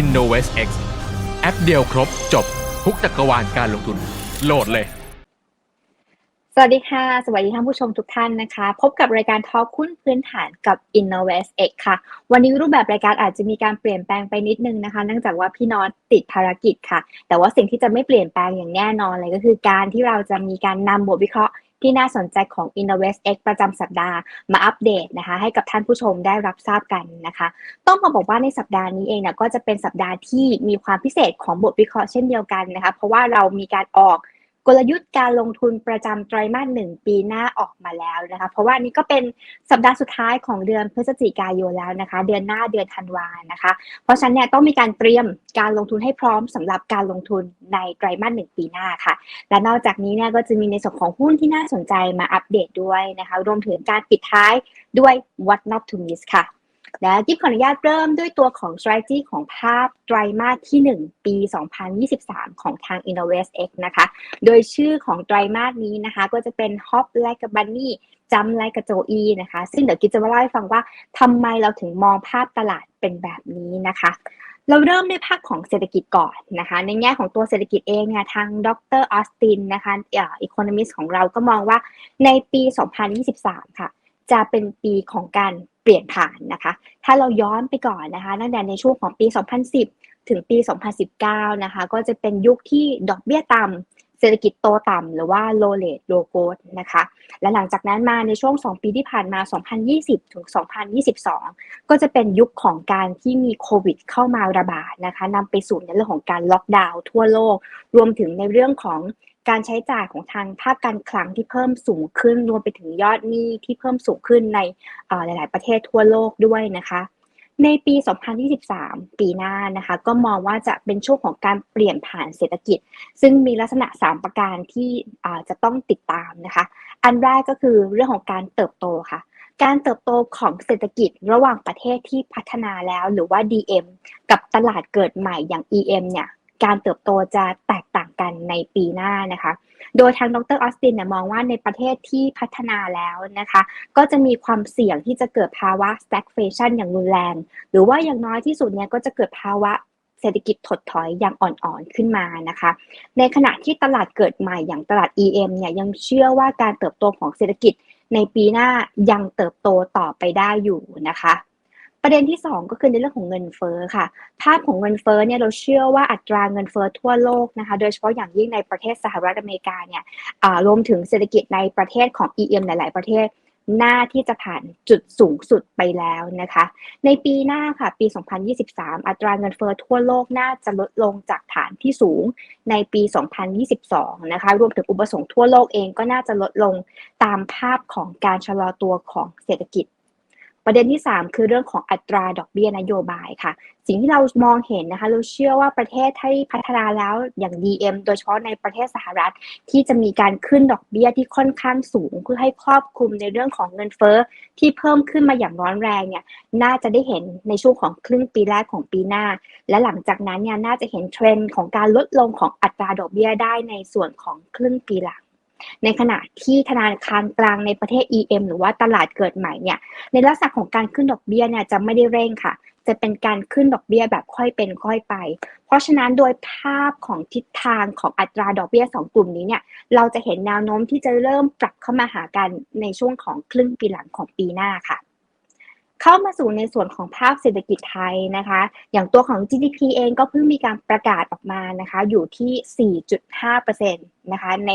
InnovestX แอปเดียวครบจบทุกจักรวาลการลงทุนโหลดเลย สวัสดีค่ะ สวัสดีท่านผู้ชมทุกท่านนะคะ พบกับรายการทอล์คุ้นพื้นฐานกับ Innovest X ค่ะ วันนี้รูปแบบรายการอาจจะมีการเปลี่ยนแปลงไปนิดนึงนะคะ เนื่องจากว่าพี่นอตติดภารกิจค่ะ แต่ว่าสิ่งที่จะไม่เปลี่ยนแปลงอย่างแน่นอนเลยก็คือการที่เราจะมีการนำบทวิเคราะห์ ที่น่าสนใจของ Innovest X ประจำสัปดาห์มาอัปเดตนะคะ ให้กับท่านผู้ชมได้รับทราบกันนะคะ ต้องมาบอกว่าในสัปดาห์นี้เองเนี่ยก็จะเป็นสัปดาห์ที่มีความพิเศษของบทวิเคราะห์เช่นเดียวกันนะคะ เพราะว่าเรามีการออก กลยุทธ์การลงทุนประจำไตรมาสหนึ่งปีหน้าออกมาแล้วนะคะ เพราะว่านี่ก็เป็นสัปดาห์สุดท้ายของเดือนพฤศจิกายนแล้วนะคะ เดือนหน้าเดือนธันวานะคะ เพราะฉะนั้นเนี่ยต้องมีการเตรียมการลงทุนให้พร้อมสำหรับการลงทุนในไตรมาสหนึ่งปีหน้าค่ะ และนอกจากนี้เนี่ยก็จะมีในส่วนของหุ้นที่น่าสนใจมาอัปเดตด้วยนะคะ รวมถึงการปิดท้ายด้วย what not to miss ค่ะ และกิฟขออนุญาตเริ่มด้วยตัวของ strategy ของภาพไตรมาสที่ 1 ปี 2023 ของทาง Innovest X นะคะ โดยชื่อของไตรมาสนี้นะคะ ก็จะเป็น Hop like a bunny จำ like a joey นะคะ ซึ่งเดี๋ยวกิฟจะมาเล่าให้ฟังว่าทำไมเราถึงมองภาพตลาดเป็นแบบนี้นะคะเราเริ่มด้วยภาคของเศรษฐกิจก่อนนะคะ ในแง่ของตัวเศรษฐกิจเองเนี่ยทางดรออสตินนะคะเอ่อ economist ของเราก็มองว่าในปี 2023 ค่ะ จะเป็นปีของการเปลี่ยนผ่านนะคะ ถ้าเราย้อนไปก่อนนะคะตั้งแต่ในช่วงของปี 2010 ถึงปี 2019 นะคะ ก็จะเป็นยุคที่ดอกเบี้ยต่ำเศรษฐกิจโตต่ำหรือว่า low rate low growth นะคะ และหลังจากนั้นมาในช่วง 2 ปีที่ผ่านมา 2020 ถึง 2022 ก็จะเป็นยุคของการที่มีโควิดเข้ามาระบาดนะคะนำไปสู่ในเรื่องของการล็อกดาวน์ทั่วโลก รวมถึงในเรื่องของ การใช้จ่ายของทางภาคการคลังที่เพิ่มสูงขึ้น รวมไปถึงยอดหนี้ที่เพิ่มสูงขึ้นในหลาย ๆ ประเทศทั่วโลกด้วยนะคะในปี 2023 ปีหน้านะคะ ก็มองว่าจะเป็นช่วงของการเปลี่ยนผ่านเศรษฐกิจ ซึ่งมีลักษณะ 3 ประการที่จะต้องติดตามนะคะ อันแรกก็คือเรื่องของการเติบโตค่ะ การเติบโตของเศรษฐกิจระหว่างประเทศที่พัฒนาแล้วหรือว่า DM กับตลาดเกิดใหม่อย่าง EM เนี่ย การเติบโตจะแตกต่างกันในปีหน้านะคะ โดยทางดรออสตินเนี่ยมองว่าในประเทศที่พัฒนาแล้วนะคะ ก็จะมีความเสี่ยงที่จะเกิดภาวะ stagflation อย่างรุนแรง หรือว่าอย่างน้อยที่สุดเนี่ยก็จะเกิดภาวะเศรษฐกิจถดถอยอย่างอ่อนๆขึ้นมานะคะ ในขณะที่ตลาดเกิดใหม่อย่างตลาด EM เนี่ยยังเชื่อว่าการเติบโตของเศรษฐกิจในปีหน้ายังเติบโตต่อไปได้อยู่นะคะ ประเด็นที่ 2 ก็คือในเรื่องของเงินเฟ้อค่ะ ภาพของเงินเฟ้อเนี่ยเราเชื่อว่าอัตราเงินเฟ้อทั่วโลกนะคะ โดยเฉพาะอย่างยิ่งในประเทศสหรัฐอเมริกาเนี่ยรวมถึงเศรษฐกิจในประเทศของ EM หลาย ๆ ประเทศหน้าที่จะผ่านจุดสูงสุดไปแล้วนะคะ ในปีหน้าค่ะ ปี 2023 อัตราเงินเฟ้อทั่วโลกน่าจะลดลงจากฐานที่สูงในปี 2022 นะคะ รวมถึงอุปสงค์ทั่วโลกเองก็น่าจะลดลงตามภาพของการชะลอตัวของเศรษฐกิจ ประเด็นที่ 3 คือเรื่องของอัตราดอกเบี้ยนโยบายค่ะ สิ่งที่เรามองเห็นนะคะ เราเชื่อว่าประเทศที่พัฒนาแล้วอย่าง DM โดยเฉพาะในประเทศสหรัฐ ที่จะมีการขึ้นดอกเบี้ยที่ค่อนข้างสูง เพื่อให้ครอบคลุมในเรื่องของเงินเฟ้อที่เพิ่มขึ้นมาอย่างร้อนแรงเนี่ยน่าจะได้เห็นในช่วงของครึ่งปีแรกของปีหน้า และหลังจากนั้นเนี่ยน่าจะเห็นเทรนด์ของการลดลงของอัตราดอกเบี้ยได้ในส่วนของครึ่งปีหลัง ในขณะที่ธนาคารกลางในประเทศ EM หรือว่าตลาดเกิดใหม่เนี่ยในลักษณะของการขึ้นดอกเบี้ยเนี่ยจะไม่ได้เร่งค่ะ จะเป็นการขึ้นดอกเบี้ยแบบค่อยเป็นค่อยไป เพราะฉะนั้นโดยภาพของทิศทางของอัตราดอกเบี้ยสองกลุ่มนี้เนี่ยเราจะเห็นแนวโน้มที่จะเริ่มปรับเข้ามาหากันในช่วงของครึ่งปีหลังของปีหน้าค่ะ เข้ามาสู่ในส่วนของภาพเศรษฐกิจไทยนะคะ อย่างตัวของ GDP เองก็เพิ่งมีการประกาศออกมานะคะ อยู่ที่ 4.5%นะคะ ใน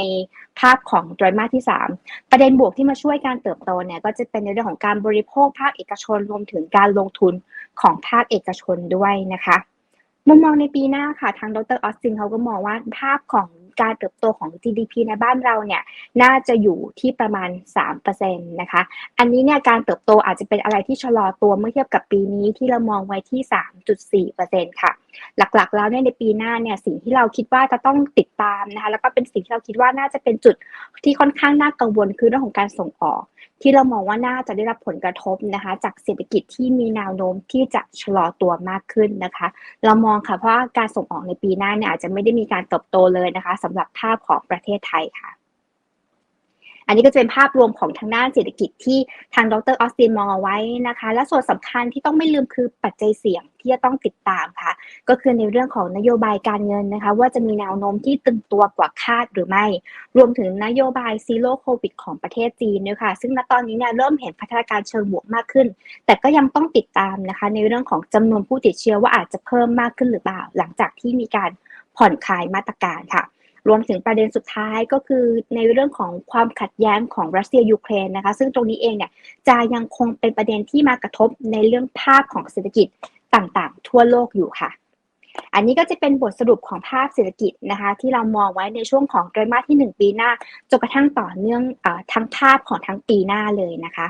ภาพของไตรมาสที่ 3 ประเด็นบวกที่มาช่วยการเติบโตเนี่ย ก็จะเป็นในเรื่องของการบริโภคภาคเอกชนรวมถึงการลงทุนของภาคเอกชนด้วยนะคะ มุมมองในปีหน้าค่ะ ทางดรออสตินเขาก็มองว่าภาพของ การเติบโตของ GDP ในบ้านเราเนี่ยน่าจะอยู่ที่ประมาณ3%นะคะ อันนี้เนี่ยการเติบโตอาจจะเป็นอะไรที่ชะลอตัวเมื่อเทียบกับปีนี้ที่เรามองไว้ที่ 3.4%ค่ะ หลักๆ แล้วเนี่ยในปีหน้าเนี่ยสิ่งที่เราคิดว่าจะต้องติดตามนะคะแล้วก็เป็นสิ่งที่เราคิดว่าน่าจะเป็นจุดที่ค่อนข้างน่ากังวลคือเรื่องของการส่งออก ที่เรามองว่าน่าจะได้รับผลกระทบนะคะ จากเศรษฐกิจที่มีแนวโน้มที่จะชะลอตัวมากขึ้นนะคะ เรามองค่ะเพราะว่าการส่งออกในปีหน้าเนี่ยอาจจะไม่ได้มีการเติบโตเลยนะคะสำหรับภาพของประเทศไทยค่ะ อันนี้ก็จะเป็นภาพรวมของทางด้านเศรษฐกิจที่ทางดรออสตินมองเอาไว้นะคะ และส่วนสำคัญที่ต้องไม่ลืมคือปัจจัยเสี่ยงที่จะต้องติดตามค่ะ ก็คือในเรื่องของนโยบายการเงินนะคะ ว่าจะมีแนวโน้มที่ตึงตัวกว่าคาดหรือไม่ รวมถึงนโยบายซีโร่โควิดของประเทศจีนด้วยค่ะ ซึ่งณตอนนี้เนี่ยเริ่มเห็นพัฒนาการเชิงบวกมากขึ้น แต่ก็ยังต้องติดตามนะคะ ในเรื่องของจำนวนผู้ติดเชื้อว่าอาจจะเพิ่มมากขึ้นหรือเปล่า หลังจากที่มีการผ่อนคลายมาตรการค่ะ รวมถึงประเด็นสุดท้ายก็คือในเรื่องของความขัดแย้งของรัสเซียยูเครนนะคะ ซึ่งตรงนี้เองเนี่ยจะยังคงเป็นประเด็นที่มากระทบในเรื่องภาพของเศรษฐกิจต่างๆ ทั่วโลกอยู่ค่ะ อันนี้ก็จะเป็นบทสรุปของภาพเศรษฐกิจนะคะ ที่เรามองไว้ในช่วงของไตรมาสที่ 1 ปีหน้าจนกระทั่งต่อเนื่องอทั้งภาพของทั้งปีหน้าเลยนะคะ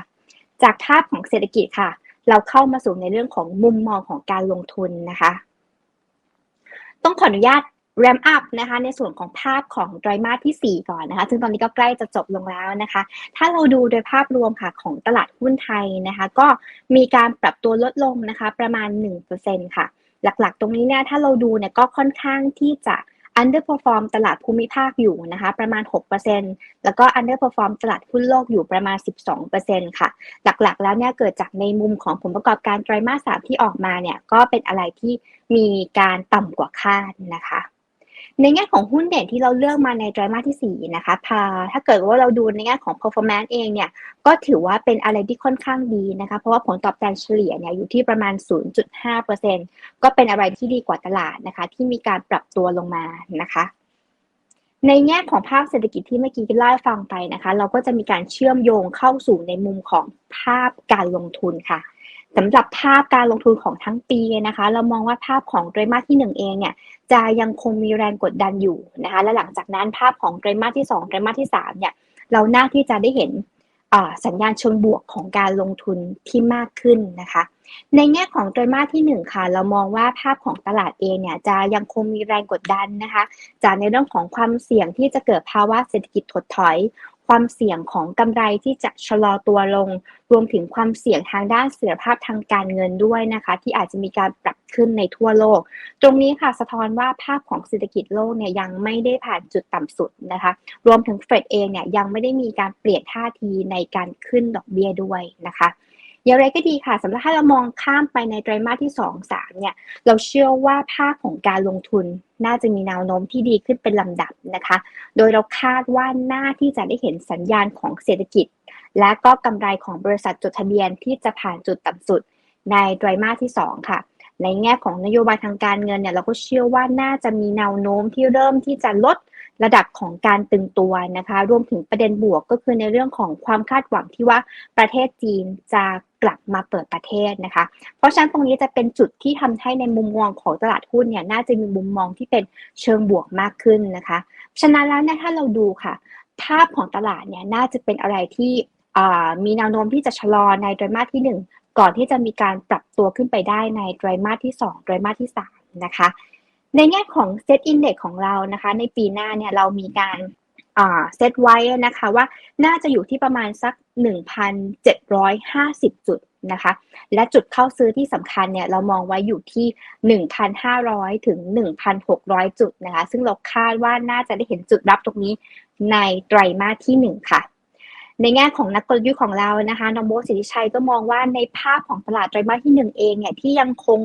จากภาพของเศรษฐกิจค่ะ เราเข้ามาสู่ในเรื่องของมุมมองของการลงทุนนะคะต้องขออนุญาต ramp up นะคะในส่วนของภาพของไตรมาสที่ 4 ก่อนนะคะซึ่งตอนนี้ก็ใกล้จะจบลงแล้วนะคะ ถ้าเราดูโดยภาพรวมค่ะของตลาดหุ้นไทยนะคะก็มีการปรับตัวลดลงนะคะประมาณ 1%ค่ะ หลักๆ ตรงนี้เนี่ยถ้าเราดูเนี่ยก็ค่อนข้างที่จะ underperform ตลาดภูมิภาคอยู่นะคะประมาณ 6%แล้วก็ underperform ตลาดหุ้นโลกอยู่ประมาณ 12%ค่ะ หลักๆ แล้วเนี่ยเกิดจากในมุมของผลประกอบการไตรมาสสามที่ออกมาเนี่ยก็เป็นอะไรที่มีการต่ำกว่าคาดนะคะ ในแง่ของหุ้นเด่นที่เราเลือกมาในไตรมาสที่ 4 นะคะพาถ้าเกิดว่าเราดูในแง่ของ performance เองเนี่ย ก็ถือว่าเป็นอะไรที่ค่อนข้างดีนะคะ เพราะว่าผลตอบแทนเฉลี่ยเนี่ยอยู่ที่ประมาณ 0.5%ก็เป็นอะไรที่ดีกว่าตลาดนะคะ ที่มีการปรับตัวลงมานะคะในแง่ของภาพเศรษฐกิจที่เมื่อกี้เล่าฟังไปนะคะ เราก็จะมีการเชื่อมโยงเข้าสู่ในมุมของภาพการลงทุนค่ะ สำหรับภาพการลงทุนของทั้งปีนะคะ เรามองว่าภาพของไตรมาสที่ 1 เองเนี่ยจะยังคงมีแรงกดดันอยู่นะคะ และหลังจากนั้นภาพของไตรมาสที่ 2 ไตรมาสที่3เนี่ยเราน่าที่จะได้เห็นสัญญาณเชิงบวกของการลงทุนที่มากขึ้นนะคะ ในแง่ของไตรมาสที่ 1 ค่ะ เรามองว่าภาพของตลาดเองเนี่ยจะยังคงมีแรงกดดันนะคะ จากในเรื่องของความเสี่ยงที่จะเกิดภาวะเศรษฐกิจถดถอย ความเสี่ยงของกำไรที่จะชะลอตัวลง รวมถึงความเสี่ยงทางด้านเสถียรภาพทางการเงินด้วยนะคะ ที่อาจจะมีการปรับขึ้นในทั่วโลก ตรงนี้ค่ะสะท้อนว่าภาพของเศรษฐกิจโลกเนี่ยยังไม่ได้ผ่านจุดต่ำสุดนะคะ รวมถึงเฟดเองเนี่ยยังไม่ได้มีการเปลี่ยนท่าทีในการขึ้นดอกเบี้ยด้วยนะคะ อย่างไรก็ดีค่ะสำหรับถ้าเรามองข้ามไปในไตรมาสที่ 2 3 เนี่ย เราเชื่อว่าภาคของการลงทุนน่าจะมีแนวโน้มที่ดีขึ้นเป็นลำดับนะคะ โดยเราคาดว่าน่าที่จะได้เห็นสัญญาณของเศรษฐกิจ และก็กำไรของบริษัทจดทะเบียนที่จะผ่านจุดต่ำสุดในไตรมาสที่ 2 ค่ะ ในแง่ของนโยบายทางการเงินเนี่ยเราก็เชื่อว่าน่าจะมีแนวโน้มที่เริ่มที่จะลดระดับของการตึงตัวนะคะ รวมถึงประเด็นบวกก็คือในเรื่องของความคาดหวังที่ว่าประเทศจีนจะ กลับมาเปิดประเทศนะคะ เพราะฉะนั้นตรงนี้จะเป็นจุดที่ทำให้ในมุมมองของตลาดหุ้นเนี่ยน่าจะมีมุมมองที่เป็นเชิงบวกมากขึ้นนะคะฉะนั้นแล้วเนี่ยถ้าเราดูค่ะ ภาพของตลาดเนี่ยน่าจะเป็นอะไรที่มีแนวโน้มที่จะชะลอในไตรมาสที่ 1 ก่อนที่จะมีการปรับตัวขึ้นไปได้ในไตรมาสที่ 2 ไตรมาสที่ 3 นะคะ ในแง่ของเซตอินเด็กของเรานะคะ ในปีหน้าเนี่ยเรามีการ เซตไว้นะคะว่าน่าจะอยู่ที่ประมาณสัก 1,750 จุดนะคะ และจุดเข้าซื้อที่สำคัญเนี่ยเรามองไว้อยู่ที่ 1,500 ถึง 1,600 จุดนะคะ ซึ่งเราคาดว่าน่าจะได้เห็นจุดรับตรงนี้ในไตรมาสที่ 1 ค่ะ ในแง่ของนักกลยุทธ์ของเรานะคะน้องโบสิริชัยก็มองว่าในภาพของตลาดไตรมาสที่ 1 เองเนี่ยที่ยังคง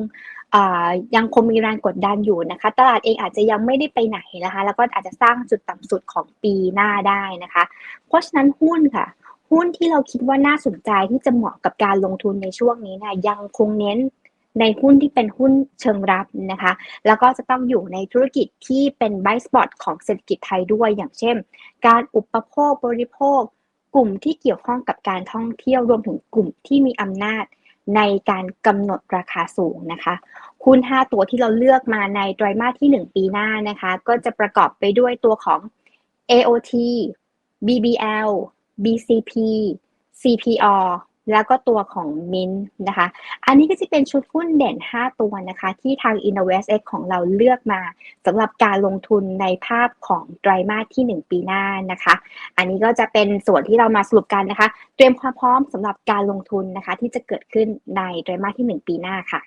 ยังคงมีแรงกดดันอยู่นะคะ ตลาดเองอาจจะยังไม่ได้ไปไหนนะคะ แล้วก็อาจจะสร้างจุดต่ำสุดของปีหน้าได้นะคะ เพราะฉะนั้นหุ้นค่ะ หุ้นที่เราคิดว่าน่าสนใจที่จะเหมาะกับการลงทุนในช่วงนี้นะยังคงเน้นในหุ้นที่เป็นหุ้นเชิงรับนะคะ แล้วก็จะต้องอยู่ในธุรกิจที่เป็นไบสปอตของเศรษฐกิจไทยด้วย อย่างเช่น การอุปโภคบริโภค กลุ่มที่เกี่ยวข้องกับการท่องเที่ยวรวมถึงกลุ่มที่มีอำนาจ ในการกำหนดราคาสูงนะคะหุ้น 5 ตัวที่เราเลือกมาในไตรมาสที่ 1 ปีหน้านะคะ ก็จะประกอบไปด้วยตัวของ AOT BBL BCP CPO แล้วก็ตัวของมินนะคะ อันนี้ก็จะเป็นชุดหุ้นเด่น 5 ตัวนะคะ ที่ทาง InnovestX ของเราเลือกมาสำหรับการลงทุนในภาพของไตรมาสที่ 1 ปีหน้านะคะ อันนี้ก็จะเป็นส่วนที่เรามาสรุปกันนะคะ เตรียมความพร้อมสำหรับการลงทุนนะคะ ที่จะเกิดขึ้นในไตรมาสที่ 1 ปีหน้าค่ะ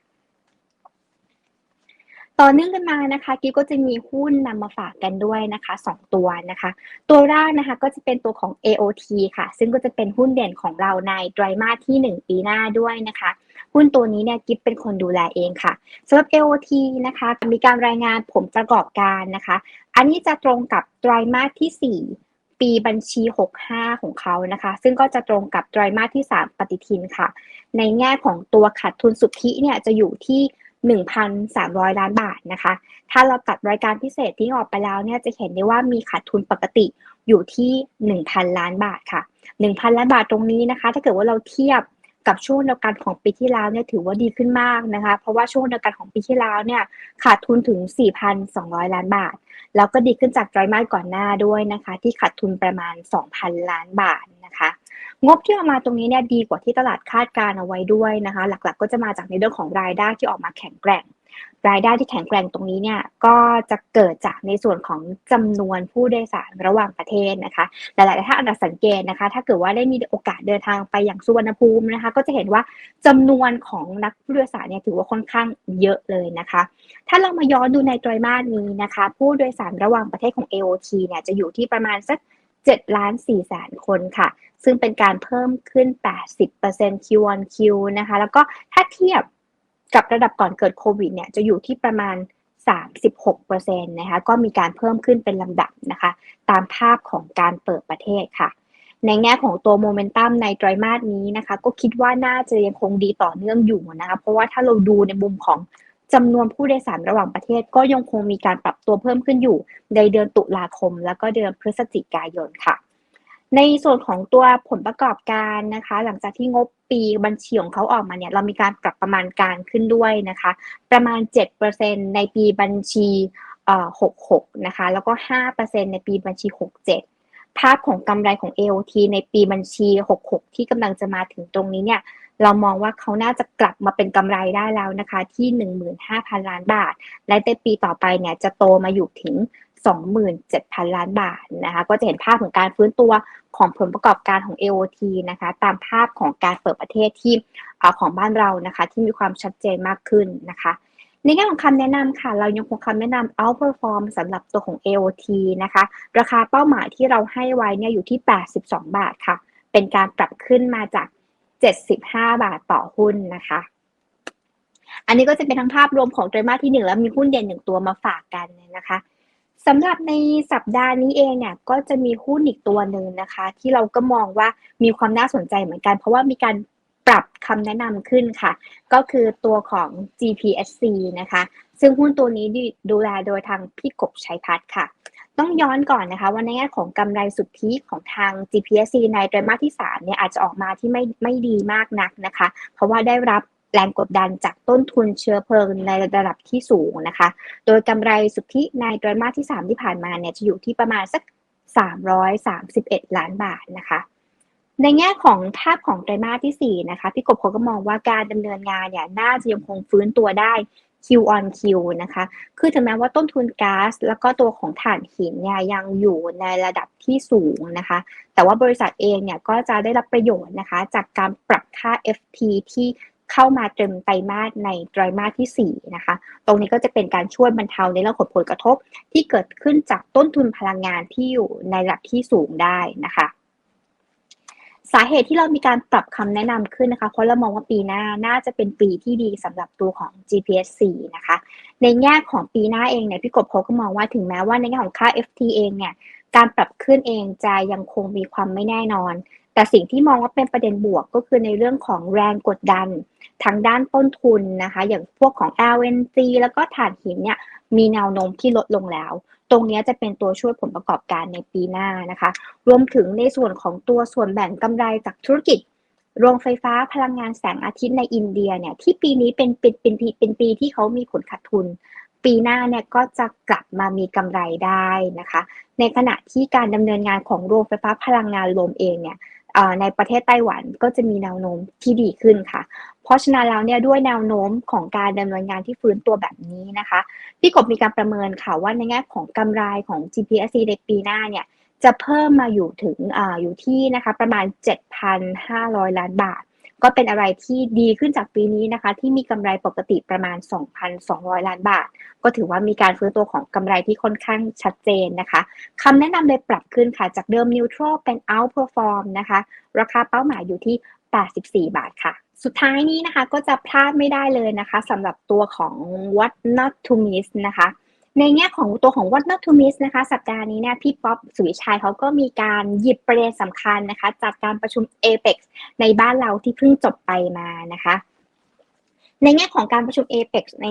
ต่อเนื่องกันมานะคะกิฟก็จะมีหุ้นนำมาฝากกันด้วยนะคะสองตัวนะคะ ตัวแรกนะคะก็จะเป็นตัวของ AOT ค่ะ ซึ่งก็จะเป็นหุ้นเด่นของเราในไตรมาสที่ 1 ปีหน้าด้วยนะคะ หุ้นตัวนี้เนี่ยกิฟเป็นคนดูแลเองค่ะสำหรับ AOT นะคะมีการรายงานผลประกอบการนะคะ อันนี้จะตรงกับไตรมาสที่ 4ปีบัญชี 65 ของเขานะคะ ซึ่งก็จะตรงกับไตรมาสที่ 3 ปฏิทินค่ะ ในแง่ของตัวขาดทุนสุทธิเนี่ยจะอยู่ที่ 1,300 ล้านบาทนะคะ ถ้าเราตัดรายการพิเศษที่ออกไปแล้วเนี่ยจะเห็นได้ว่ามีขาดทุนปกติอยู่ที่ 1,000 ล้านบาทค่ะ 1,000 ล้านบาทตรงนี้นะคะ ถ้าเกิดว่าเราเทียบ กับช่วงเดียวกันของปีที่แล้วเนี่ยถือว่าดีขึ้นมากนะคะ เพราะว่าช่วงเดียวกันของปีที่แล้วเนี่ยขาดทุนถึง 4,200 ล้านบาท แล้วก็ดีขึ้นจากไตรมาสก่อนหน้าด้วยนะคะ ที่ขาดทุนประมาณ 2,000 ล้านบาทนะคะงบที่ออกมาตรงนี้เนี่ยดีกว่าที่ตลาดคาดการเอาไว้ด้วยนะคะ หลักๆ ก็จะมาจากในเรื่องของรายได้ที่ออกมาแข็งแกร่ง รายได้ที่แข็งแกร่งตรงนี้เนี่ยก็จะเกิดจากในส่วนของจำนวนผู้โดยสารระหว่างประเทศนะคะ หลายๆท่านอาจจะสังเกตนะคะ ถ้าเกิดว่าได้มีโอกาสเดินทางไปอย่างสุวรรณภูมินะคะ ก็จะเห็นว่าจำนวนของนักผู้โดยสารเนี่ยถือว่าค่อนข้างเยอะเลยนะคะ ถ้าเรามาย้อนดูในไตรมาสนี้นะคะ ผู้โดยสารระหว่างประเทศของ AOT เนี่ยจะอยู่ที่ประมาณสัก7ล้าน4แสนคนค่ะ ซึ่งเป็นการเพิ่มขึ้น 80% Q on Q นะคะ แล้วก็ถ้าเทียบ กับระดับก่อนเกิดโควิดเนี่ยจะอยู่ที่ประมาณ 36%นะคะก็มีการเพิ่มขึ้นเป็นลำดับนะคะ ตามภาพของการเปิดประเทศค่ะ ในแง่ของตัวโมเมนตัมในไตรมาสนี้นะคะ ก็คิดว่าน่าจะยังคงดีต่อเนื่องอยู่นะคะ เพราะว่าถ้าเราดูในมุมของจำนวนผู้โดยสารระหว่างประเทศก็ยังคงมีการปรับตัวเพิ่มขึ้นอยู่ ในเดือนตุลาคม แล้วก็เดือนพฤศจิกายนค่ะ ในส่วนของตัวผลประกอบการนะคะ หลังจากที่งบ ปีบัญชีของเขาออกมาเนี่ยเรามีการปรับประมาณการขึ้นด้วยนะคะ ประมาณ 7%ในปีบัญชี66นะคะแล้วก็ 5%ในปีบัญชี 67 ภาพของกำไรของ AOT ในปีบัญชี 66 ที่กำลังจะมาถึงตรงนี้เนี่ยเรามองว่าเขาน่าจะกลับมาเป็นกำไรได้แล้วนะคะที่ 15,000 ล้านบาท และในปีต่อไปเนี่ยจะโตมาอยู่ถึง 27,000 ล้านบาทนะคะก็จะเห็นภาพของการฟื้นตัวของผลประกอบการของ AOT นะคะตามภาพของการเปิดประเทศที่ของบ้านเรานะคะที่มีความชัดเจนมากขึ้นนะคะในแง่ของคำแนะนำค่ะ เรายังคงคำแนะนำ outperform สำหรับตัวของ AOT นะคะ ราคาเป้าหมายที่เราให้ไว้เนี่ยอยู่ที่ 82 บาทค่ะ เป็นการปรับขึ้นมาจาก 75 บาทต่อหุ้นนะคะ อันนี้ก็จะเป็นทั้งภาพรวมของไตรมาสที่ 1 แล้วมีหุ้นเด่นหนึ่งตัวมาฝากกันนะคะ สำหรับในสัปดาห์นี้เองเนี่ยก็จะมีหุ้นอีกตัวหนึ่งนะคะ ที่เราก็มองว่ามีความน่าสนใจเหมือนกัน เพราะว่ามีการปรับคำแนะนำขึ้นค่ะ ก็คือตัวของ GPSC นะคะ ซึ่งหุ้นตัวนี้ดูแลโดยทางพี่กบชัยพัฒน์ค่ะ ต้องย้อนก่อนนะคะว่าในแง่ของกำไรสุทธิของทาง GPSC ในไตรมาสที่3เนี่ยอาจจะออกมาที่ไม่ไม่ดีมากนักนะคะ เพราะว่าได้รับ แรงกดดันจากต้นทุนเชื้อเพลิงในระดับที่สูงนะคะ โดยกำไรสุทธิในไตรมาสที่ 3 ที่ผ่านมาเนี่ยจะอยู่ที่ประมาณสัก 331 ล้านบาทนะคะ ในแง่ของภาพของไตรมาสที่ 4 นะคะ พี่กบเขาก็มองว่าการดำเนินงานเนี่ยน่าจะยังคงฟื้นตัวได้ Q on Q นะคะ คือถึงแม้ว่าต้นทุนก๊าซแล้วก็ตัวของถ่านหินเนี่ยยังอยู่ในระดับที่สูงนะคะ แต่ว่าบริษัทเองเนี่ยก็จะได้รับประโยชน์นะคะ จากการปรับค่า FT ที่ เข้ามาเต็มไตรมาสในไตรมาสที่ 4 นะคะ ตรงนี้ก็จะเป็นการช่วยบรรเทาในเรื่องของผลกระทบ ที่เกิดขึ้นจากต้นทุนพลังงานที่อยู่ในระดับที่สูงได้นะคะสาเหตุที่เรามีการปรับคำแนะนำขึ้นนะคะ เพราะเรามองว่าปีหน้าน่าจะเป็นปีที่ดีสำหรับตัวของ GPS4 นะคะ ในแง่ของปีหน้าเองเนี่ยพี่กบเขาก็มองว่าถึงแม้ว่าในแง่ของค่า FT เองเนี่ยการปรับขึ้นเองจะยังคงมีความไม่แน่นอน แต่สิ่งที่มองว่าเป็นประเด็นบวกก็คือในเรื่องของแรงกดดันทางด้านต้นทุนนะคะ อย่างพวกของ LNG แล้วก็ถ่านหินเนี่ยมีแนวโน้มที่ลดลงแล้ว ตรงนี้จะเป็นตัวช่วยผลประกอบการในปีหน้านะคะ รวมถึงในส่วนของตัวส่วนแบ่งกำไรจากธุรกิจ โรงไฟฟ้าพลังงานแสงอาทิตย์ในอินเดียเนี่ยที่ปีนี้เป็นเป็นเป็นปีเป็นปีที่เขามีผลขาดทุน ปีหน้าเนี่ยก็จะกลับมามีกำไรได้นะคะ ในขณะที่การดำเนินงานของโรงไฟฟ้าพลังงานลมเองเนี่ย ในประเทศไต้หวันก็จะมีแนวโน้มที่ดีขึ้นค่ะ เพราะฉะนั้นแล้วเนี่ยด้วยแนวโน้มของการดำเนินงานที่ฟื้นตัวแบบนี้นะคะพี่กบมีการประเมินค่ะว่าในแง่ของกำไรของ GPSC ในปีหน้าเนี่ยจะเพิ่มมาอยู่ถึงออยู่ที่นะคะประมาณ 7,500 ล้านบาท ก็เป็นอะไรที่ดีขึ้นจากปีนี้นะคะ ที่มีกำไรปกติประมาณ 2,200 ล้านบาท ก็ถือว่ามีการฟื้นตัวของกำไรที่ค่อนข้างชัดเจนนะคะคำแนะนำเลยปรับขึ้นค่ะ จากเดิม neutral เป็น outperform นะคะ ราคาเป้าหมายอยู่ที่ 84 บาทค่ะสุดท้ายนี้นะคะก็จะพลาดไม่ได้เลยนะคะสำหรับตัวของ what not to miss นะคะ ในแง่ของตัวของ what not to miss นะคะ สัปดาห์นี้เนี่ยพี่ป๊อปสุวิชัยเขาก็มีการหยิบประเด็นสำคัญนะคะ จากการประชุม APEX ในบ้านเราที่เพิ่งจบไปมานะคะในแง่ของการประชุม APEX ใน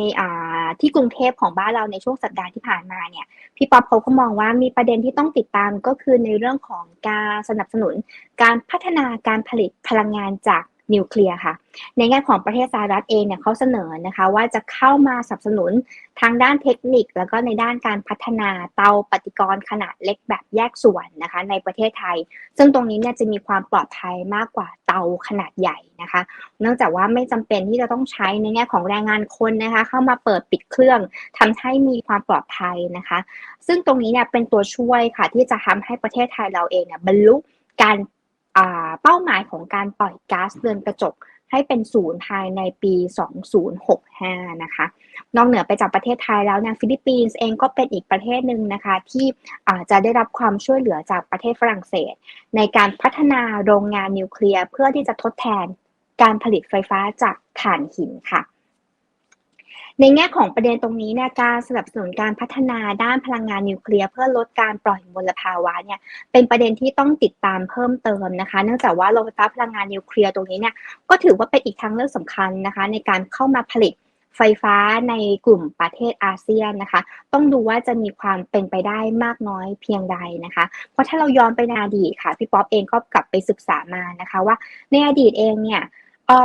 ที่กรุงเทพของบ้านเราในช่วงสัปดาห์ที่ผ่านมาเนี่ยพี่ป๊อปเขาก็มองว่ามีประเด็นที่ต้องติดตามก็คือในเรื่องของการสนับสนุน การพัฒนาการผลิตพลังงานจาก นิวเคลียร์ค่ะ ในแง่ของประเทศสหรัฐเองเนี่ยเขาเสนอนะคะว่าจะเข้ามาสนับสนุนทางด้านเทคนิค แล้วก็ในด้านการพัฒนาเตาปฏิกรณ์ขนาดเล็กแบบแยกส่วนนะคะในประเทศไทย ซึ่งตรงนี้เนี่ยจะมีความปลอดภัยมากกว่าเตาขนาดใหญ่นะคะ เนื่องจากว่าไม่จำเป็นที่จะต้องใช้ในแง่ของแรงงานคนนะคะเข้ามาเปิดปิดเครื่องทำให้มีความปลอดภัยนะคะ ซึ่งตรงนี้เนี่ยเป็นตัวช่วยค่ะที่จะทำให้ประเทศไทยเราเองเนี่ยบรรลุการ เป้าหมายของการปล่อยก๊าซเรือนกระจกให้เป็นศูนย์ภายในปี 2065 นะคะ นอกเหนือไปจากประเทศไทยแล้วเนี่ยฟิลิปปินส์เองก็เป็นอีกประเทศหนึ่งนะคะ ที่อาจจะได้รับความช่วยเหลือจากประเทศฝรั่งเศส ในการพัฒนาโรงงานนิวเคลียร์เพื่อที่จะทดแทนการผลิตไฟฟ้าจากถ่านหินค่ะ ในแง่ของประเด็นตรงนี้เนี่ยการสนับสนุนการพัฒนาด้านพลังงานนิวเคลียร์เพื่อลดการปล่อยมลภาวะเนี่ยเป็นประเด็นที่ต้องติดตามเพิ่มเติมนะคะ เนื่องจากว่าโรงไฟฟ้าพลังงานนิวเคลียร์ตรงนี้เนี่ยก็ถือว่าเป็นอีกทางเลือกสำคัญนะคะ ในการเข้ามาผลิตไฟฟ้าในกลุ่มประเทศอาเซียนนะคะ ต้องดูว่าจะมีความเป็นไปได้มากน้อยเพียงใดนะคะ เพราะถ้าเราย้อนไปในอดีตค่ะพี่ป๊อปเองก็กลับไปศึกษามานะคะว่าในอดีตเองเนี่ย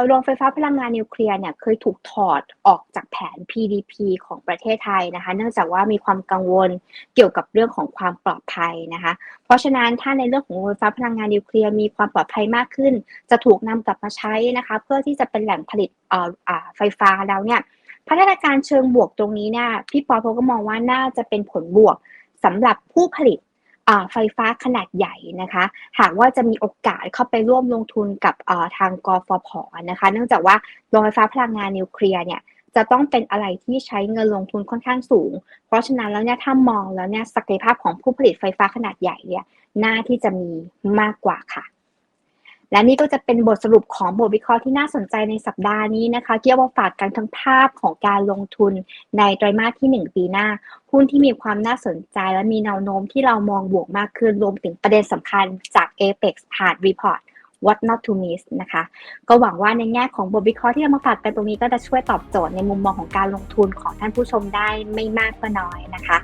โรงไฟฟ้าพลังงานนิวเคลียร์เนี่ยเคยถูกถอดออกจากแผน PDP ของประเทศไทยนะคะ เนื่องจากว่ามีความกังวลเกี่ยวกับเรื่องของความปลอดภัยนะคะ เพราะฉะนั้นถ้าในเรื่องของโรงไฟฟ้าพลังงานนิวเคลียร์มีความปลอดภัยมากขึ้น จะถูกนำกลับมาใช้นะคะ เพื่อที่จะเป็นแหล่งผลิตไฟฟ้าแล้วเนี่ยพัฒนาการเชิงบวกตรงนี้เนี่ยพี่ปอเขาก็มองว่าน่าจะเป็นผลบวกสำหรับผู้ผลิต ไฟฟ้าขนาดใหญ่นะคะ หากว่าจะมีโอกาสเข้าไปร่วมลงทุนกับทางกฟผนะคะ เนื่องจากว่าโรงไฟฟ้าพลังงานนิวเคลียร์เนี่ยจะต้องเป็นอะไรที่ใช้เงินลงทุนค่อนข้างสูง เพราะฉะนั้นแล้วเนี่ยถ้ามองแล้วเนี่ยศักยภาพของผู้ผลิตไฟฟ้าขนาดใหญ่เนี่ยน่าที่จะมีมากกว่าค่ะ และนี่ก็จะเป็นบทสรุปของบทวิเคราะห์ที่น่าสนใจในสัปดาห์นี้นะคะเกี่ยวกับฝากกันทั้งภาพของการลงทุนในไตรมาสที่ 1 ปีหน้า หุ้นที่มีความน่าสนใจและมีแนวโน้มที่เรามองบวกมากขึ้นรวมถึงประเด็นสำคัญจาก Apex ผ่าน Report What not to miss นะคะ ก็หวังว่าในแง่ของบทวิเคราะห์ที่เรามาฝากกันตรงนี้ก็จะช่วยตอบโจทย์ในมุมมองของการลงทุนของท่านผู้ชมได้ไม่มากก็น้อยนะคะ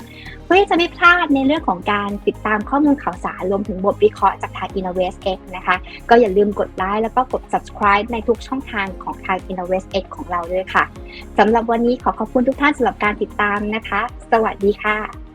เพื่อจะไม่พลาดในเรื่องของการติดตามข้อมูลข่าวสารรวมถึงบทวิเคราะห์จากทาง Innovest X นะคะ ก็อย่าลืมกดไลค์แล้วก็กด subscribe ในทุกช่องทางของทาง Innovest X ของเราด้วยค่ะสำหรับวันนี้ขอขอบคุณทุกท่านสำหรับการติดตามนะคะ สวัสดีค่ะ